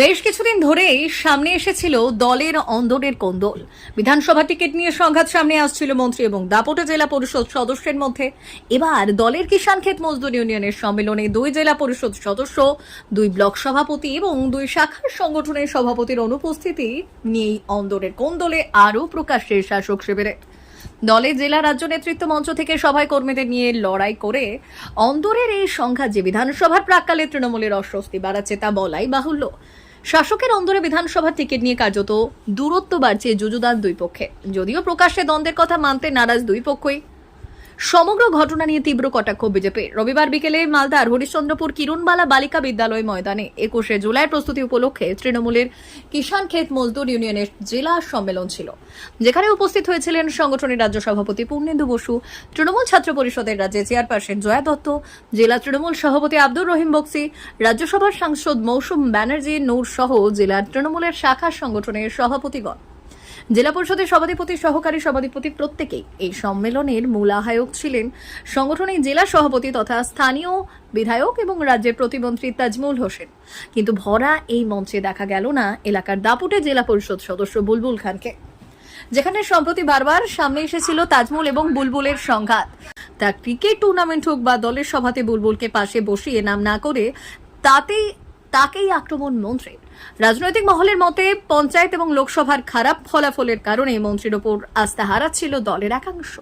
বেশ কিছুদিন ধরেই সামনে এসেছিল দলের অন্দরের কোন্দল। বিধানসভা টিকিট নিয়ে সংঘাত সামনে আসছিল মন্ত্রী এবং দাপটে জেলা পরিষদ সদস্যের মধ্যে। এবার দলের কিষাণ ক্ষেত মজদুর ইউনিয়নের সম্মেলনে দুই জেলা পরিষদ সদস্য, দুই ব্লক সভাপতি এবং দুই শাখার সংগঠনের সভাপতির অনুপস্থিতি নিয়েই অন্দরের কোন্দলে আরও প্রকাশ্যে শাসক শিবিরে। দলে জেলা রাজ্য নেতৃত্ব মঞ্চ থেকে সভায় কর্মীদের নিয়ে লড়াই করে অন্দরের এই সংঘাত যে বিধানসভার প্রাক্কালে তৃণমূলের অস্বস্তি বাড়াচ্ছে তা বলাই বাহুল্য। শাসকের অন্দরে বিধানসভার টিকিট নিয়ে কার্যত দূরত্ব বাড়ছে যুযুদার দুই পক্ষে। যদিও প্রকাশ্যে দ্বন্দ্বের কথা মানতে নারাজ দুই পক্ষই। সমগ্র ঘটনা নিয়ে তীব্র কটাক্ষ বিজেপির রবিবার বিকেলে মালদার হরিশ্চন্দ্রপুর কিরণবালা বালিকা বিদ্যালয় ময়দানে একুশে জুলাই প্রস্তুতি উপলক্ষে তৃণমূলের কিষাণ ক্ষেত মজদুর ইউনিয়নের জেলা সম্মেলন ছিল। যেখানে উপস্থিত হয়েছিলেন সংগঠনের রাজ্য সভাপতি পূর্ণেন্দু বসু, তৃণমূল ছাত্র পরিষদের রাজ্যে চেয়ারপারসন জয়া দত্ত, জেলা তৃণমূল সভাপতি আব্দুর রহিম বক্সি, রাজ্যসভার সাংসদ মৌসুম ব্যানার্জি, নূর সহ জেলার তৃণমূলের শাখা সংগঠনের সভাপতিগণ। জেলা পরিষদের সভাধিপতি, সহকারী সভাধিপতি প্রত্যেকেই এই সম্মেলনের মূল আহ্বায়ক ছিলেন। সংগঠনের জেলা সভাপতি তথা স্থানীয় বিধায়ক এবং রাজ্যের প্রতিমন্ত্রী তাজমুল হোসেন। কিন্তু ভরা এই মঞ্চে দেখা গেল না এলাকার দাপুটে জেলা পরিষদ সদস্য বুলবুল খানকে। যেখানে সম্প্রতি বারবার সামনে এসেছিল তাজমুল এবং বুলবুলের সংঘাত। তা ক্রিকেট টুর্নামেন্ট হোক বা দলের সভাতে বুলবুলকে পাশে বসিয়ে নাম না করে তাতেই তাকেই আক্রমণ মন্ত্রীর। রাজনৈতিক মহলের মতে, পঞ্চায়েত এবং লোকসভার খারাপ ফলাফলের কারণে মন্ত্রীর ওপর আস্থা হারাচ্ছিল দলের একাংশ।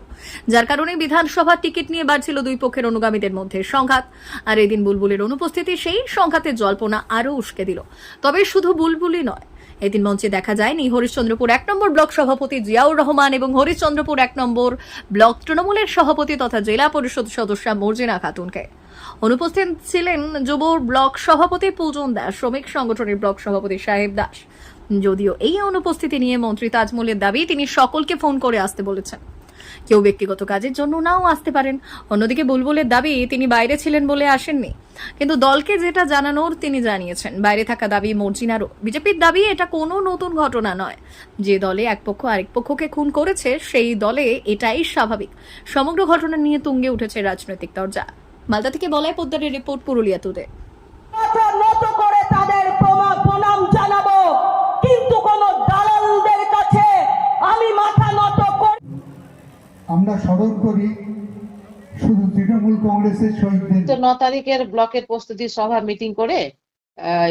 যার কারণে বিধানসভার টিকিট নিয়ে বাড়ছিল দুই পক্ষের অনুগামীদের মধ্যে সংঘাত। আর এদিন বুলবুলের অনুপস্থিতি সেই সংঘাতের জল্পনা আরও উস্কে দিল। তবে শুধু বুলবুলই নয় এদিন মঞ্চে দেখা যায়নি হরিশ্চন্দ্রপুর এক নম্বর ব্লক সভাপতি জিয়াউর রহমান এবং হরিশ্চন্দ্রপুর এক নম্বর ব্লক তৃণমূলের সভাপতি তথা জেলা পরিষদ সদস্যা মর্জিনা খাতুনকে। অনুপস্থিত ছিলেন যুব ব্লক সভাপতি পূজন দাস, শ্রমিক সংগঠনের ব্লক সভাপতি সাহেব দাস। যদিও এই অনুপস্থিতি নিয়ে মন্ত্রী তাজমুলের দাবি, তিনি সকলকে ফোন করে আসতে বলেছেন। কেউ ব্যক্তিগত কাজের জন্য নাও আসতে পারেন। অন্যদিকে বুলবুলের দাবি, তিনি বাইরে ছিলেন বলে আসেননি। কিন্তু দলকে যেটা জানানোর তিনি জানিয়েছেন, বাইরে থাকা দাবি মর্জিনারও। বিজেপির দাবি, এটা কোনো নতুন ঘটনা নয়। যে দলে এক পক্ষ আরেক পক্ষকে খুন করেছে, সেই দলে এটাই স্বাভাবিক। সমগ্র ঘটনা নিয়ে তুঙ্গে উঠেছে রাজনৈতিক দরজা। মালদা থেকে বলাই পোদ্দারের রিপোর্ট পুরুলিয়া তাদের প্রণাম জানাব কিন্তু কোন দালালদের কাছে আমি মাথা নত করি আমরা স্মরণ করি। শুধু তৃণমূল কংগ্রেসের শহীদদের। তো ন তারিখের ব্লকের প্রস্তুতি সভা মিটিং করে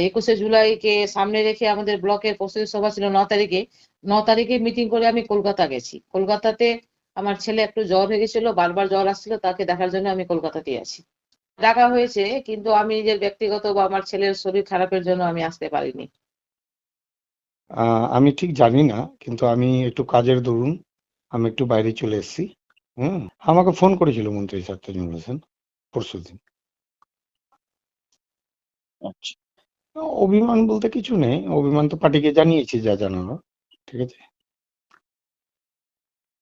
একুশে জুলাইকে সামনে রেখে আমাদের ব্লকের প্রস্তুতি সভা ছিল ন তারিখে। ন তারিখে মিটিং করে আমি কলকাতা গেছি। কলকাতাতে আমার ছেলে একটু জ্বর হয়ে গেছিল বারবার জ্বর আসছিল তাকে দেখার জন্য আমি কলকাতাতে আছি। ডাকা হয়েছে কিন্তু আমি নিজের ব্যক্তিগত বা আমার ছেলের শরীর খারাপের জন্য আমি আসতে পারিনি। আহ, আমি ঠিক জানি না কিন্তু আমি একটু কাজের দরুন আমি একটু বাইরে চলে এসেছি হুম? আমাকে ফোন করেছিল মন্ত্রী স্যার তাজমুল হোসেন পরশু দিন অভিমান বলতে কিছু নেই অভিমান তো পার্টিকে জানিয়েছি যা জানানো ঠিক আছে?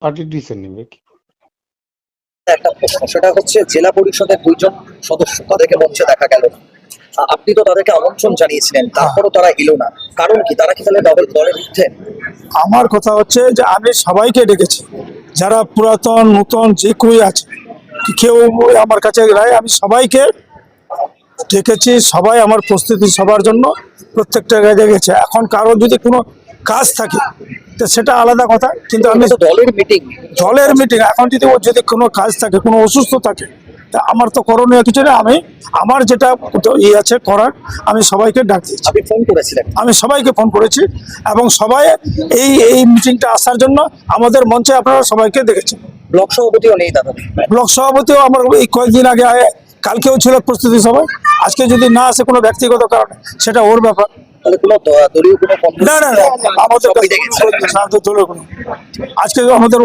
পার্টির ডিসিশন নেবে কি একটা প্রশ্ন সেটা হচ্ছে জেলা পরিষদের দুইজন সদস্য তাদেরকে মঞ্চে দেখা গেল। না আপনি তো তাদেরকে আমন্ত্রণ জানিয়েছিলেন তারপরও তারা এলো না। কারণ কি? তারা কি তাহলে ডবল দলের বিরুদ্ধে আমার কথা হচ্ছে যে আমি সবাইকে ডেকেছি যারা পুরাতন নূতন যে কেউই আছে কেউ আমার কাছে রায় আমি সবাইকে ডেকেছি সবাই আমার প্রস্তুতি সবার জন্য প্রত্যেকটা জায়গায় গেছে। এখন কারোর যদি কোনো কাজ থাকে তো সেটা আলাদা কথা কিন্তু আমি দলের মিটিং দলের মিটিং এখন যদি যদি কোনো কাজ থাকে কোনো অসুস্থ থাকে তা আমার তো করণীয় কিছু না আমি আমার যেটা ইয়ে আছে করার আমি সবাইকে ডাক দিয়েছি। ফোন করেছিলেন? আমি সবাইকে ফোন করেছি এবং সবাই এই এই মিটিংটা আসার জন্য আমাদের মঞ্চে আপনারা সবাইকে দেখেছেন। ব্লক সভাপতিও নেই দাদা ব্লক সভাপতিও আমার এই কয়েকদিন আগে আগে- কালকেও ছিল প্রস্তুতি সভায় আজকে যদি না আসে কোনো ব্যক্তিগত কারণে সেটা ওর ব্যাপার। না না না আমাদের সবাই। আজকে আমাদের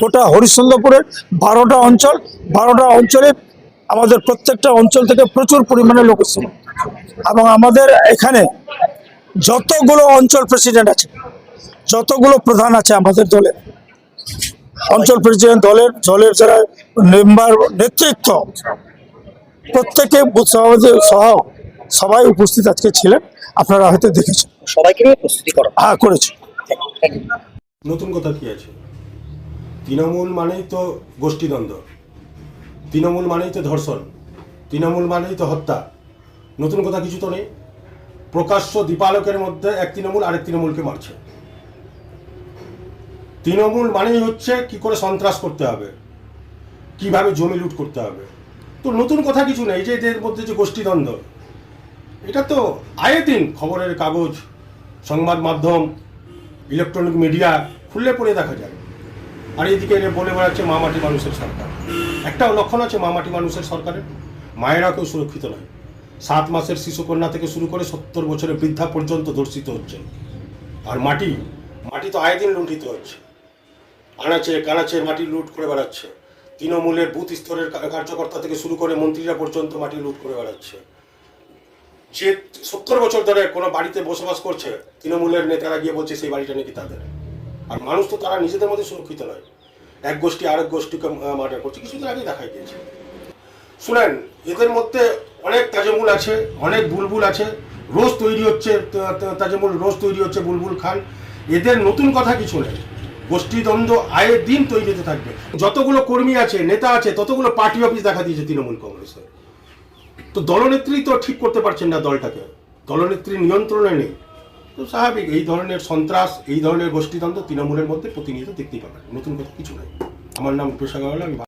গোটা হরিশ্চন্দ্রপুরের বারোটা অঞ্চল বারোটা অঞ্চলে আমাদের প্রত্যেকটা অঞ্চল থেকে প্রচুর পরিমাণে লোক এসেছিল। এবং আমাদের এখানে যতগুলো অঞ্চল প্রেসিডেন্ট আছে যতগুলো প্রধান আছে আমাদের দলে অঞ্চল প্রেসিডেন্ট দলের দলের যারা মেম্বার নেতৃত্ব প্রত্যেকে বুথ সভাপতি সহ সবাই উপস্থিত আজকে ছিলেন। আপনারা হয়তো দেখেছেন। সবাইকে নিয়ে প্রস্তুতি করা। হ্যাঁ করেছি। নতুন কথা কি আছে? তৃণমূল মানেই তো গোষ্ঠীদ্বন্দ্ব। তৃণমূল মানেই তো ধর্ষণ। তৃণমূল মানেই তো হত্যা। নতুন কথা কিছু তো নেই। প্রকাশ্য দীপালকের মধ্যে এক তৃণমূল আরেক তৃণমূলকে মারছে। তৃণমূল মানেই হচ্ছে কি করে সন্ত্রাস করতে হবে। কীভাবে জমি লুট করতে হবে। তো নতুন কথা কিছু নেই। যে এদের মধ্যে যে গোষ্ঠীদ্বন্দ্ব, এটা তো আয়ে দিন খবরের কাগজ, সংবাদ মাধ্যম, ইলেকট্রনিক মিডিয়া খুললে পড়ে দেখা যায়। আর এইদিকে এরা বলে বেড়াচ্ছে মামাটি মানুষের সরকার। একটা লক্ষণ আছে মামাটি মানুষের সরকারের। মায়েরা কেউ সুরক্ষিত নয়। সাত মাসের শিশুকন্যা থেকে শুরু করে সত্তর বছরের বৃদ্ধা পর্যন্ত ধর্ষিত হচ্ছে। আর মাটি মাটি তো আয়ে দিন লুণ্ঠিত হচ্ছে। আনাচে কানাচে মাটি লুট করে বেড়াচ্ছে। তৃণমূলের বুথ স্তরের কার্যকর্তা থেকে শুরু করে মন্ত্রীরা পর্যন্ত মাটি লুট করে বেড়াচ্ছে। যে সত্তর বছর ধরে কোনো বাড়িতে বসবাস করছে, তৃণমূলের নেতারা গিয়ে বলছে, সেই বাড়িটা নাকি তাদের। আর মানুষ তো তারা নিজেদের মধ্যে সুরক্ষিত নয়। এক গোষ্ঠী আরেক গোষ্ঠীকে মার্ডার করছে। কিছুদিন আগে দেখা গিয়েছে শুনেন, এদের মধ্যে অনেক তাজমুল আছে, অনেক বুলবুল আছে। রোজ তৈরি হচ্ছে তাজমুল, রোজ তৈরি হচ্ছে বুলবুল খান। এদের নতুন কথা কিছু নেই। গোষ্ঠীদ্বন্দ্ব আয়ের দিন তৈরি হতে থাকবে। যতগুলো কর্মী আছে, নেতা আছে, ততগুলো পার্টি অফিস দেখা দিয়েছে তৃণমূল কংগ্রেসের তো দলনেত্রী তো ঠিক করতে পারছেন না দলটাকে। দলনেত্রী নিয়ন্ত্রণে নেই। তো স্বাভাবিক, এই ধরনের সন্ত্রাস, এই ধরনের গোষ্ঠীদ্বন্দ্ব তৃণমূলের মধ্যে প্রতিনিয়ত দেখতেই পাবেন, নতুন কথা কিছু নাই। আমার নাম পেশা আমি